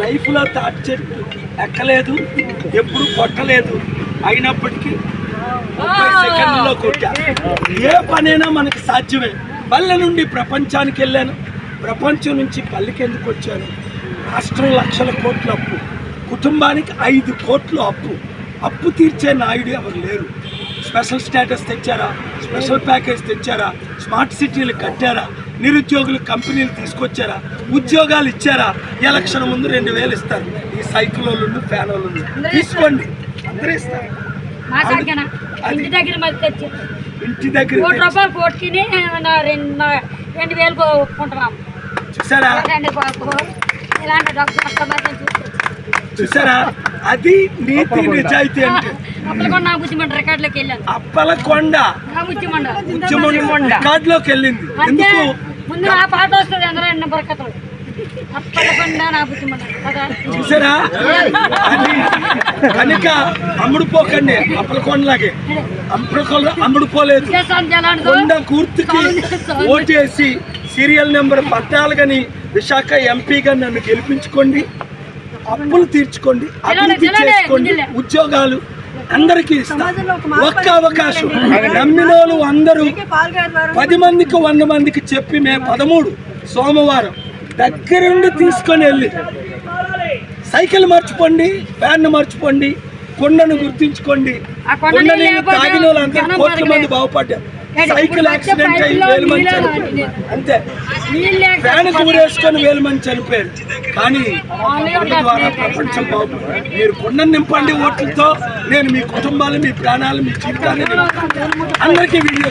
లైఫ్లో తాటి చెట్టు ఎక్కలేదు ఎప్పుడు కొట్టలేదు. అయినప్పటికీ ముప్పై సెకండ్లో కొట్టా. ఏ పనైనా మనకు సాధ్యమే. పల్లె నుండి ప్రపంచానికి వెళ్ళాను. ప్రపంచం నుంచి పల్లెకి ఎందుకు వచ్చాను? రాష్ట్రం లక్షల కోట్ల అప్పు. కుటుంబానికి ఐదు కోట్లు అప్పు. అప్పు తీర్చే నాయుడు ఎవరు లేరు. స్పెషల్ స్టేటస్ తెచ్చారా? స్పెషల్ ప్యాకేజ్ తెచ్చారా? స్మార్ట్ సిటీలు కట్టారా? నిరుద్యోగులు కంపెనీలు తీసుకొచ్చారా? ఉద్యోగాలు ఇచ్చారా? ఎలక్షన్ ముందు రెండు వేలు ఇస్తారు. ఈ సైకిల్ వాళ్ళు ఫ్యాన్ వాళ్ళు తీసుకోండి. అందరూ ఇస్తారు. ఇంటి దగ్గర మరి తెచ్చి ఇంటి దగ్గర కోటి తెచ్చి- రూపాయలు కోటికి రెండు రెండు వేలు కొనుక్కుంటున్నాం. చూసారా? ఇలాంటి చూసారా? అది నీతి నిజాయితీ అంటే. అప్పలకొండ ఉద్యమం రికార్డులోకి వెళ్ళింది. ఎందుకు? ముందు నా పాట వస్తుంది అందరూ నెంబర్ కథలు అప్పటికుండా నా బుద్ధిమంట కదా చూసారా? అది కనుక అమ్ముడుపోకండి అప్పలకొండలాగే అప్పలకొండ విదేశాలు ఎలాంటిదో కొండ గుర్తుకి ఓటేసి సీరియల్ నెంబర్ పద్నాలుగని విశాఖ ఎంపీగా నన్ను గెలిపించుకోండి అప్పులు తీర్చుకోండి అభివృద్ధి చేసుకోండి ఉద్యోగాలు అందరికీ ఒక్క అవకాశం. నమ్మినోళ్ళు అందరూ పది మందికి వంద మందికి చెప్పి మే పదమూడు సోమవారం దగ్గరుండి తీసుకొని వెళ్ళి సైకిల్ మర్చిపోండి ఫ్యాన్ మర్చిపోండి కొండను గుర్తించుకోండి. కొండ తాగిన వాళ్ళందరూ కోట్ల మంది. బాగుపడ్డారు. సైకిల్ యాక్సిడెంట్ అయ్యి వేలు మంది చనిపోయారు. అంతే. ఫ్యాన్కి ఊరేసుకొని వేలు మంది చనిపోయారు. కానీ కొండ ద్వారా ప్రపంచం బాగుపడింది మీరు కొండను నింపండి ఓట్లతో. నేను మీ కుటుంబాలు మీ ప్రాణాలు మీ జీవితాన్ని. అందరికీ వీడియో